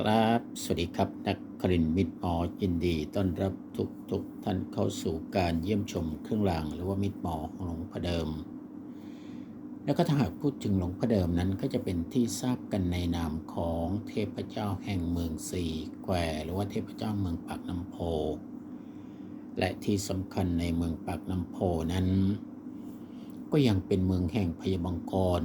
ครับสวัสดีครับ นักครินมิตรหมอยินดีต้อนรับทุกทุกท่านเข้าสู่การเยี่ยมชมเครื่องรางหรือว่ามิตรหมอของหลวงพ่อเดิม แล้วก็ถ้าหากพูดถึงหลวงพ่อเดิมนั้นก็จะเป็นที่ทราบกันในนามของเทพเจ้าแห่งเมืองสี่แควหรือว่าเทพเจ้าเมืองปากน้ำโพ และที่สำคัญในเมืองปากน้ำโพนั้น ก็ยังเป็นเมืองแห่งพยาบังกร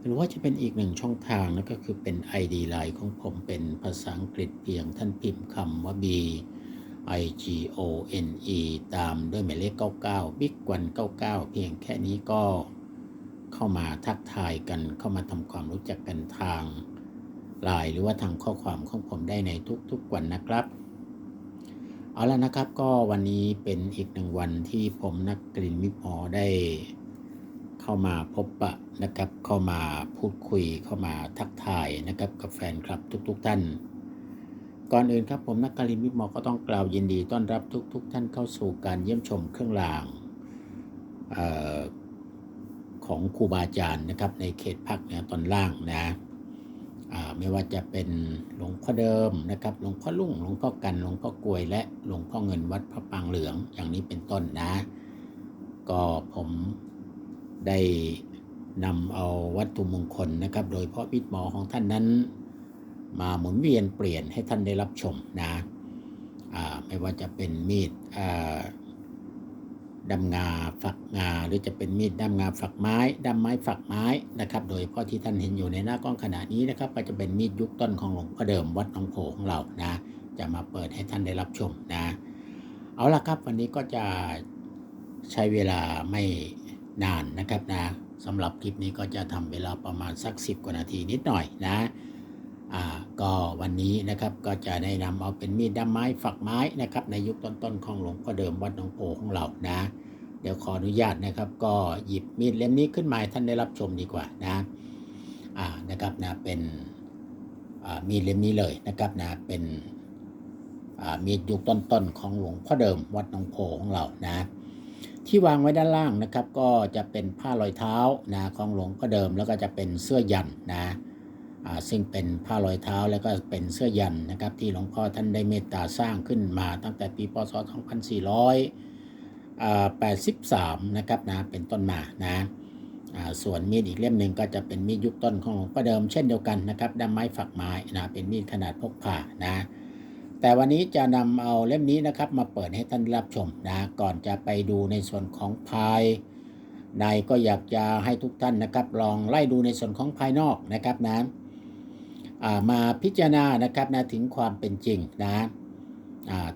หรือว่าจะเป็นอีกหนึ่งช่องทางนั่นก็คือเป็น ID Line ของผมเป็นภาษาอังกฤษเพียงท่านพิมพ์คำว่า B I G O N E ตามด้วยหมายเลข 99บิ๊กวัน99 เพียงแค่นี้ก็เข้ามาทักทายกันเข้ามาทำความรู้จักกันทางไลน์หรือว่าทางข้อความของผมได้ในทุกๆวันนะครับ เอาละนะครับก็วันนี้เป็นอีกหนึ่งวันที่ผมนักกลิ่นมิตรหมอได้ เข้ามาพบปะนะครับ เข้ามาพูดคุยเข้ามาทักทายนะครับ กับแฟนคลับทุกๆท่าน ก่อนอื่นครับผมนักการินวิทย์หมอก็ต้องกล่าวยินดีต้อนรับทุก ๆ ท่านเข้าสู่การเยี่ยมชมเครื่องรางออของครูบาอาจารย์นะครับในเขตภาคเหนือตอนล่างนะไม่ว่าจะเป็นหลวงพ่อเดิมนะครับ หลวงพ่อลุ่งหลวงพ่อกันหลวงพ่อกลวยและหลวงพ่อเงินวัดพระปางเหลืองอย่างนี้เป็นต้นนะ ก็ผม ได้นำเอาวัตถุมงคลนะครับ โดยเพราะวิทย์หมอของท่านนั้น มาหมุนเวียนเปลี่ยนให้ท่านได้รับชมนะไม่ว่าจะเป็นมีดดำงาฝักงาหรือจะเป็นมีดดำงาฝักไม้ดำไม้ฝักไม้นะครับ โดยเฉพาะที่ท่านเห็นอยู่ในหน้ากล้องขณะนี้นะครับ ก็จะเป็นมีดยุคต้นของหลวงพ่อเดิมวัดหนองโพของเรานะ จะมาเปิดให้ท่านได้รับชมนะ เอาละครับวันนี้ก็จะใช้เวลาไม่ นานนะครับนะสำหรับคลิปนี้ก็จะทำเวลาประมาณสัก 10 กว่านาทีนิดหน่อยนะอ่าก็วันนี้นะครับก็จะได้นำเอาเป็นมีดด้ามไม้ฝักไม้นะครับ ในยุคต้นๆของหลวงพ่อเดิมวัดหนองโพของเรานะ เดี๋ยวขออนุญาตนะครับ ก็หยิบมีดเล่มนี้ขึ้นมาท่านได้รับชมดีกว่านะอ่านะครับนะเป็นอ่ามีดเล่มนี้เลยนะครับนะเป็นอ่ามีดยุคต้นๆของหลวงพ่อเดิมวัดหนองโพของเรานะ ที่วางไว้ด้านล่างนะครับ ก็จะเป็นผ้ารอยเท้านะของหลวงพ่อเดิมแล้วก็จะเป็นเสื้อยันนะซึ่งเป็นผ้ารอยเท้าแล้วก็เป็นเสื้อยันนะครับ ที่หลวงพ่อท่านได้เมตตาสร้างขึ้นมาตั้งแต่ปีพศ 2483 นะครับนะเป็นต้นมานะส่วนมีดอีกเล่มหนึ่งก็จะเป็นมีดยุคต้นของหลวงพ่อเดิมเช่นเดียวกันนะครับด้ามไม้ฝักไม้นะเป็นมีดขนาดพกพานะ แต่วันนี้จะนำเอาเล่มนี้นะครับมาเปิดให้ท่านรับชมนะก่อนจะไปดูในส่วนของภายในก็อยากจะให้ทุกท่านนะครับ ลองไล่ดูในส่วนของภายนอกนะครับนะมาพิจารณานะครับนะถึงความเป็นจริงนะ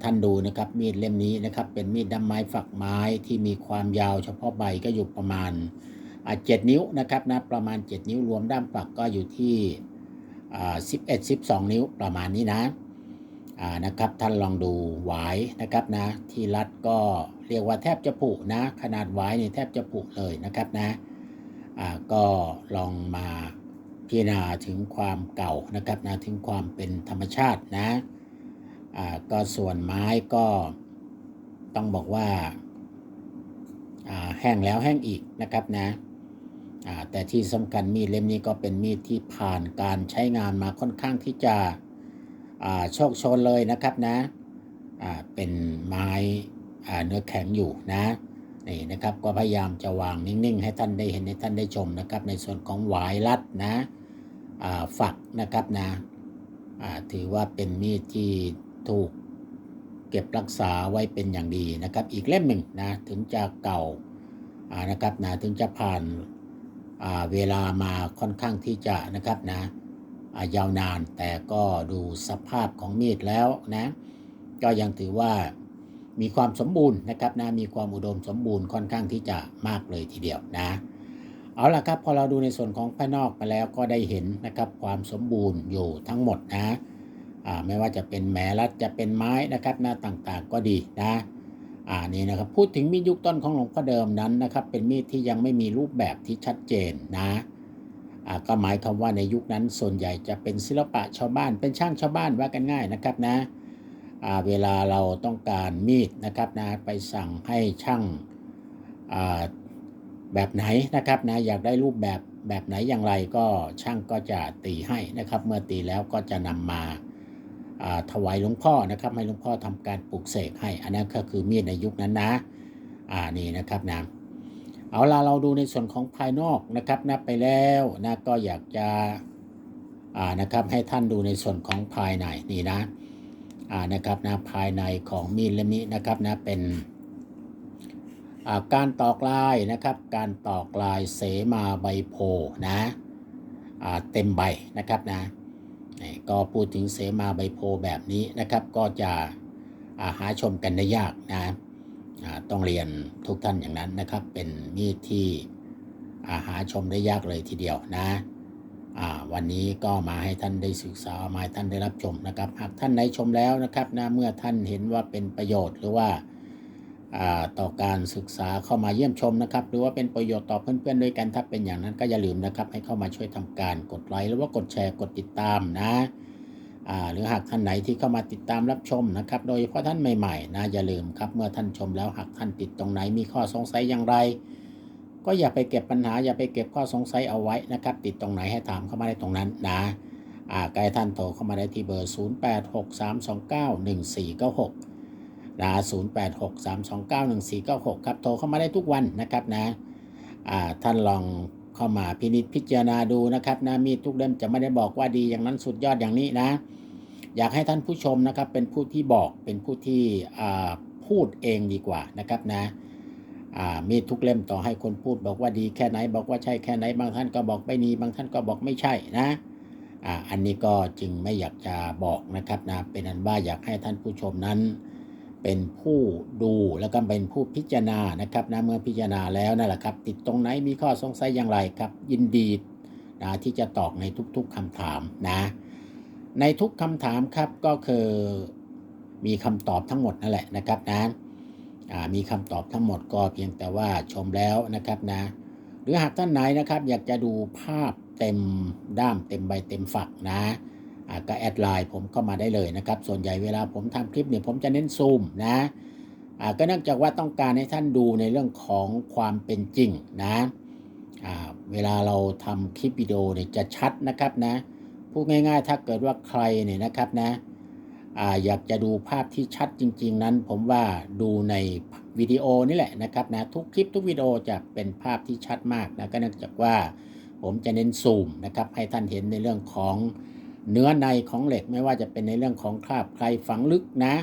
ท่านดูนะครับมีดเล่มนี้นะครับเป็นมีดด้ามไม้ฝักไม้ที่มีความยาวเฉพาะใบก็อยู่ประมาณอ่าเจ็ดนิ้วนะครับนะประมาณ 7 นิ้วรวมด้ามฝักก็อยู่ที่อ่า11 12 นิ้วประมาณนี้นะ นะครับท่านลองดูหวายนะครับนะที่รัดก็เรียกว่าแทบจะผุนะ ขนาดหวายนี่แทบจะผุเลยนะครับนะก็ลองมาพิจารณาถึงความเก่านะครับนะถึงความเป็นธรรมชาตินะก็ส่วนไม้ก็ต้องบอกว่าแห้งแล้วแห้งอีกนะครับนะแต่ที่สำคัญมีดเล่มนี้ก็เป็นมีดที่ผ่านการใช้งานมาค่อนข้างที่จะ โชคชนเลยนะครับนะเป็นไม้เนื้อแข็งอยู่นะนี่นะครับก็พยายามจะวางนิ่งๆ ให้ท่านได้เห็นให้ท่านได้ชมนะครับ ในส่วนของหวายรัดนะฝักนะครับนะถือว่าเป็นมีดที่ถูกเก็บรักษาไว้เป็นอย่างดีนะครับ อีกเล่มหนึ่งนะถึงจะเก่าานะครับนะถึงจะผ่านาเวลามาค่อนข้างที่จะนะครับนะ ยาวนาน แต่ก็ดูสภาพของมีดแล้วนะก็ยังถือว่ามีความสมบูรณ์นะครับนะมีความอุดมสมบูรณ์ค่อนข้างที่จะมากเลยทีเดียวนะ เอาล่ะครับพอเราดูในส่วนของภายนอกมาแล้วก็ได้เห็นนะครับความสมบูรณ์อยู่ทั้งหมดนะไม่ว่าจะเป็นแหมรัดจะเป็นไม้นะครับหน้าต่างๆก็ดีนะอ่านี่นะครับพูดถึงมีดยุคต้นของหลวงพ่อเดิมนั้นนะครับเป็นมีดที่ยังไม่มีรูปแบบที่ชัดเจนนะ ก็หมายความว่าในยุคนั้นส่วนใหญ่จะเป็นศิลปะชาวบ้าน เป็นช่างชาวบ้านว่ากันง่ายนะครับนะอ่าเวลาเราต้องการมีดนะครับนะไปสั่งให้ช่างอ่าแบบไหนนะครับนะอยากได้รูปแบบแบบไหนอย่างไรก็ช่างก็จะตีให้นะครับ เมื่อตีแล้วก็จะนำมาอ่าถวายหลวงพ่อนะครับ ให้หลวงพ่อทำการปลูกเสกให้ อันนั้นก็คือมีดในยุคนั้นนะอ่านี่นะครับนะ เอาล่ะเราดูในส่วนของภายนอกนะครับนะไปแล้วนะก็อยากจะอ่านะครับให้ท่านดูในส่วนของภายในนี่นะอ่านะครับนะภายในของมีดเล่มนี้นะครับนะเป็นอ่าการตอกลายนะครับการตอกลายเสมาใบโพนะอ่าเต็มใบนะครับนะก็พูดถึงเสมาใบโพแบบนี้นะครับ ก็จะาหาชมกันได้ยากนะ ต้องเรียนทุกท่านอย่างนั้นนะครับ เป็นมีดที่าหาชมได้ยากเลยทีเดียวนะวันนี้ก็มาให้ท่านได้ศึกษามาให้ท่านได้รับชมนะครับ หากท่านไหนชมแล้วนะครับนะเมื่อท่านเห็นว่าเป็นประโยชน์หรือว่าาต่อการศึกษาเข้ามาเยี่ยมชมนะครับ หรือว่าเป็นประโยชน์ต่อเพื่อนๆด้วยกันถ้าเป็นอย่างนั้นก็อย่าลืมนะครับ ให้เข้ามาช่วยทำการกดไลค์หรือว่ากดแชร์กดติดตามนะ หรือหากท่านไหนที่เข้ามาติดตามรับชมนะครับ โดยเฉพาะท่านใหม่ๆนะอย่าลืมครับ เมื่อท่านชมแล้วหากท่านติดตรงไหนมีข้อสงสัยอย่างไร ก็อย่าไปเก็บปัญหา อย่าไปเก็บข้อสงสัยเอาไว้นะครับ ติดตรงไหนให้ถามเข้ามาได้ตรงนั้นนะอ่าใกล้ท่านโทรเข้ามาได้ที่เบอร์ 0863291496นะ0863291496 ครับโทรเข้ามาได้ทุกวันนะครับนะอ่าท่านลอง เข้ามาพินิจพิจารณาดูนะครับนะมีดทุกเล่มจะไม่ได้บอกว่าดีอย่างนั้นสุดยอดอย่างนี้นะ อยากให้ท่านผู้ชมนะครับเป็นผู้ที่บอกเป็นผู้ที่พูดเองดีกว่านะครับนะมีดทุกเล่มต่อให้คนพูดบอกว่าดีแค่ไหน บอกว่าใช่แค่ไหนบางท่านก็บอกไม่ดีบางท่านก็บอกไม่ใช่นะอ่าอันนี้ก็จึงไม่อยากจะบอกนะครับนะเป็นอันว่าอยากให้ท่านผู้ชมนั้น เป็นผู้ดูแล้วก็เป็นผู้พิจารณานะครับนะเมื่อพิจารณาแล้วนั่นแหละครับติดตรงไหนมีข้อสงสัยอย่างไรครับ ยินดีนะที่จะตอบในทุกๆคำถามนะในทุกคำถามครับก็คือมีคำตอบทั้งหมดนั่นแหละนะครับนะมีคำตอบทั้งหมดก็เพียงแต่ว่าชมแล้วนะครับนะหรือหากท่านไหนนะครับอยากจะดูภาพเต็มด้ามเต็มใบเต็มฝักนะ ก็แอดไลน์ผมเข้ามาได้เลยนะครับ ส่วนใหญ่เวลาผมทำคลิปเนี่ยผมจะเน้นซูมนะอ่าก็เนื่องจากว่าต้องการให้ท่านดูในเรื่องของความเป็นจริงนะอ่าเวลาเราทำคลิปวิดีโอเนี่ยจะชัดนะครับนะพูดง่ายๆ ถ้าเกิดว่าใครเนี่ยนะครับนะอ่าอยากจะดูภาพที่ชัดจริง ๆ นั้น ผมว่าดูในวิดีโอนี่แหละนะครับนะทุกคลิปทุกวิดีโอจะเป็นภาพที่ชัดมากนะก็เนื่องจากว่าผมจะเน้นซูมนะครับให้ท่านเห็นในเรื่องของ เนื้อในของเหล็กไม่ว่าจะเป็นในเรื่องของคราบใครฝังลึกนะ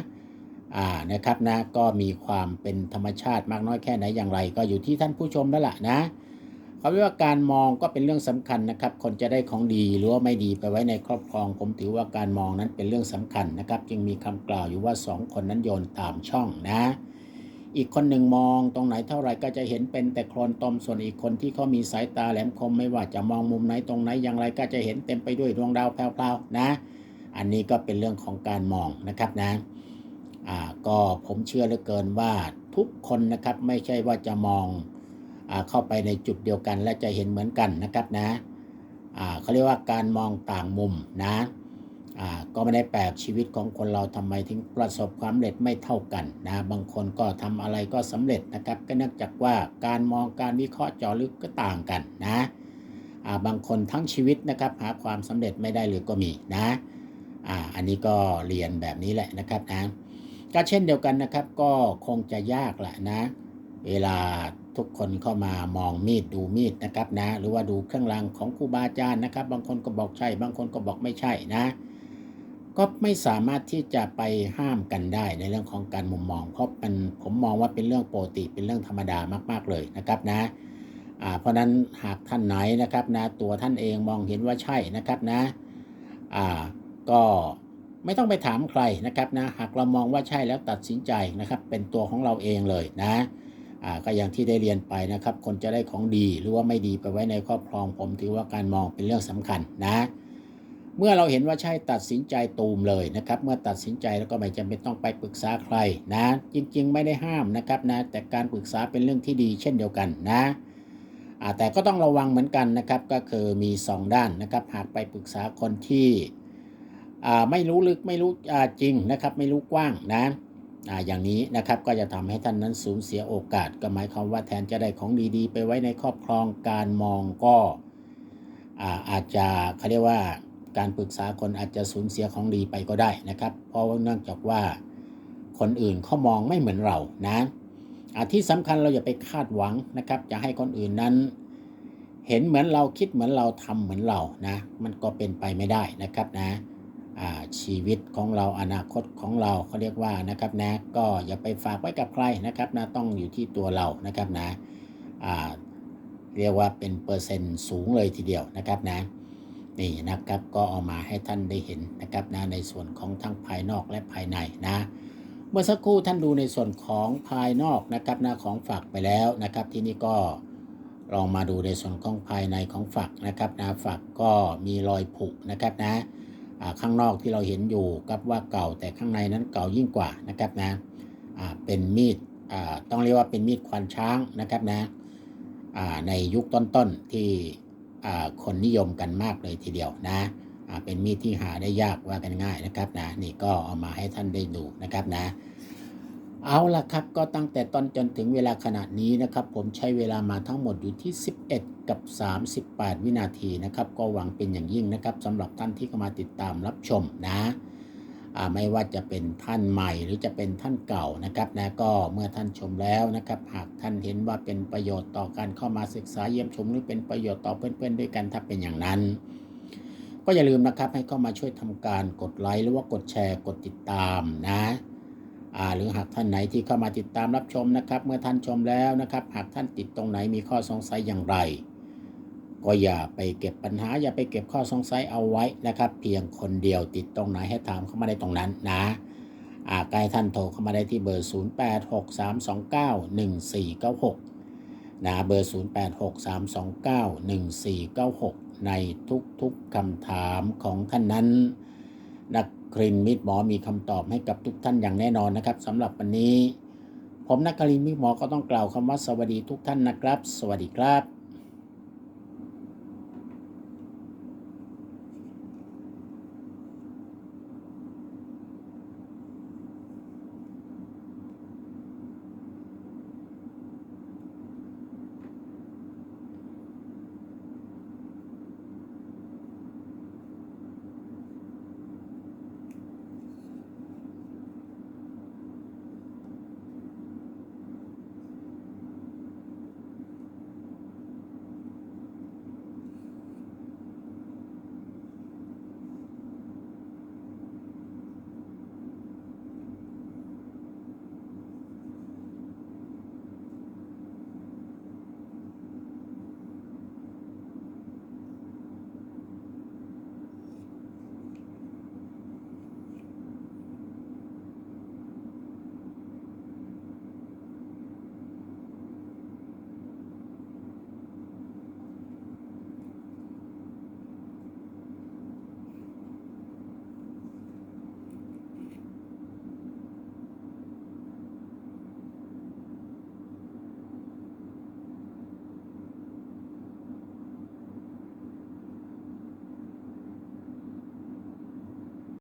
อ่านะครับนะก็มีความเป็นธรรมชาติมากน้อยแค่ไหนอย่างไร ก็อยู่ที่ท่านผู้ชมแล้วล่ะนะเขาเรียกว่าการมองก็เป็นเรื่องสำคัญนะครับ คนจะได้ของดีหรือว่าไม่ดีไปไว้ในครอบครอง ผมถือว่าการมองนั้นเป็นเรื่องสำคัญนะครับ จึงมีคำกล่าวอยู่ว่าสองคนนั้นโยนตามช่องนะ อีกคนหนึ่งมองตรงไหนเท่าไหร่ก็จะเห็นเป็นแต่โคลนตมส่วนอีกคนที่เขามีสายตาแหลมคมไม่ว่าจะมองมุมไหนตรงไหนอย่างไรก็จะเห็นเต็มไปด้วยดวงดาวแพรวๆนะ อันนี้ก็เป็นเรื่องของการมองนะครับนะอ่าก็ผมเชื่อเหลือเกินว่าทุกคนนะครับไม่ใช่ว่าจะมองอ่าเข้าไปในจุดเดียวกันและจะเห็นเหมือนกันนะครับนะอ่าเขาเรียกว่าการมองต่างมุมนะ ก็ไม่ได้แปลกชีวิตของคนเราทำไมถึงประสบความสำเร็จไม่เท่ากันนะบางคนก็ทำอะไรก็สำเร็จนะครับ ก็เนื่องจากว่าการมองการวิเคราะห์เจาะลึกก็ต่างกันนะบางคนทั้งชีวิตนะครับหาความสำเร็จไม่ได้เลยก็มีนะอ่าอันนี้ก็เรียนแบบนี้แหละนะครับนะก็เช่นเดียวกันนะครับ ก็คงจะยากแหละนะ เวลาทุกคนเข้ามามองมีดดูมีดนะครับนะ หรือว่าดูเครื่องรางของครูบาอาจารย์นะครับ บางคนก็บอกใช่ บางคนก็บอกไม่ใช่นะ ก็ไม่สามารถที่จะไปห้ามกันได้ในเรื่องของการมุมมอง เพราะมันผมมองว่าเป็นเรื่องปกติเป็นเรื่องธรรมดามากๆเลยนะครับนะเพราะนั้นหากท่านไหนนะครับนะตัวท่านเองมองเห็นว่าใช่นะครับนะอ่าก็ไม่ต้องไปถามใครนะครับนะหากเรามองว่าใช่แล้วตัดสินใจนะครับ เป็นตัวของเราเองเลยนะอ่าก็อย่างที่ได้เรียนไปนะครับ คนจะได้ของดีหรือว่าไม่ดีไปไว้ในครอบครองผมถือว่าการมองเป็นเรื่องสำคัญนะ เมื่อเราเห็นว่าใช่ตัดสินใจตูมเลยนะครับ เมื่อตัดสินใจแล้วก็ไม่จำเป็นต้องไปปรึกษาใครนะ จริงๆ ไม่ได้ห้ามนะครับนะ แต่การปรึกษาเป็นเรื่องที่ดีเช่นเดียวกันนะแต่ก็ต้องระวังเหมือนกันนะครับ ก็คือมี 2 ด้านนะครับ หากไปปรึกษาคนที่ไม่รู้ลึกไม่รู้จริงนะครับ ไม่รู้กว้างนะออย่างนี้นะครับก็จะทำให้ท่านนั้นสูญเสียโอกาส ก็หมายความว่าแทนจะได้ของดีๆ ไปไว้ในครอบครองการมองก็อาอาจจะเขาเรียกว่า การปรึกษาคนอาจจะสูญเสียของดีไปก็ได้นะครับ เพราะว่าเนื่องจากว่าคนอื่นเขามองไม่เหมือนเรานะอาที่สำคัญเราอย่าไปคาดหวังนะครับ จะให้คนอื่นนั้น เห็นเหมือนเราคิดเหมือนเราทำเหมือนเรานะมันก็เป็นไปไม่ได้นะครับนะชีวิตของเราอนาคตของเราเขาเรียกว่านะครับนะก็อย่าไปฝากไว้กับใครนะครับนะต้องอยู่ที่ตัวเรานะครับนะเรียกว่าเป็นเปอร์เซ็นต์สูงเลยทีเดียวนะครับนะ นี่นะครับก็เอามาให้ท่านได้เห็นนะครับนะในส่วนของทั้งภายนอกและภายในนะ เมื่อสักครู่ท่านดูในส่วนของภายนอกนะครับนะของฝักไปแล้วนะครับ ที่นี่ก็ลองมาดูในส่วนของภายในของฝักนะครับนะฝักก็มีรอยผุนะครับนะข้างนอกที่เราเห็นอยู่กับว่าเก่าแต่ข้างในนั้นเก่ายิ่งกว่านะครับนะเป็นมีดต้องเรียกว่าเป็นมีดควานช้างนะครับนะในยุคต้นๆที่ คนนิยมกันมากเลยทีเดียวนะอ่าเป็นมีดที่หาได้ยากว่ากันง่ายนะครับนะนี่ก็เอามาให้ท่านได้ดูนะครับนะ เอาละครับก็ตั้งแต่ตอนจนถึงเวลาขณะนี้นะครับ ผมใช้เวลามาทั้งหมดอยู่ที่ 11 กับ 38 วินาทีนะครับ ก็หวังเป็นอย่างยิ่งนะครับสำหรับท่านที่เข้ามาติดตามรับชมนะ ไม่ว่าจะเป็นท่านใหม่หรือจะเป็นท่านเก่านะครับนะก็เมื่อท่านชมแล้วนะครับ หากท่านเห็นว่าเป็นประโยชน์ต่อการเข้ามาศึกษาเยี่ยมชม หรือเป็นประโยชน์ต่อเพื่อนๆ ด้วยกันถ้าเป็นอย่างนั้น ก็อย่าลืมนะครับให้เข้ามาช่วยทำการกดไลค์หรือว่ากดแชร์กดติดตามนะอ่าหรือหากท่านไหนที่เข้ามาติดตามรับชมนะครับ เมื่อท่านชมแล้วนะครับ หากท่านติดตรงไหนมีข้อสงสัยอย่างไร ก็อย่าไปเก็บปัญหา อย่าไปเก็บข้อสงสัยเอาไว้นะครับ เพียงคนเดียวติดตรงไหนให้ถามเข้ามาได้ตรงนั้นนะอาใกล้ท่านโทรเข้ามาได้ที่เบอร์ 0863291496 นะเบอร์ 0863291496 ในทุกๆคำถามของท่านนั้น นักครินมิตรหมอมีคำตอบให้กับทุกท่านอย่างแน่นอนนะครับสำหรับวันนี้ ผมนักครินมิตรหมอก็ต้องกล่าวคำว่าสวัสดีทุกท่านนะครับ สวัสดีครับ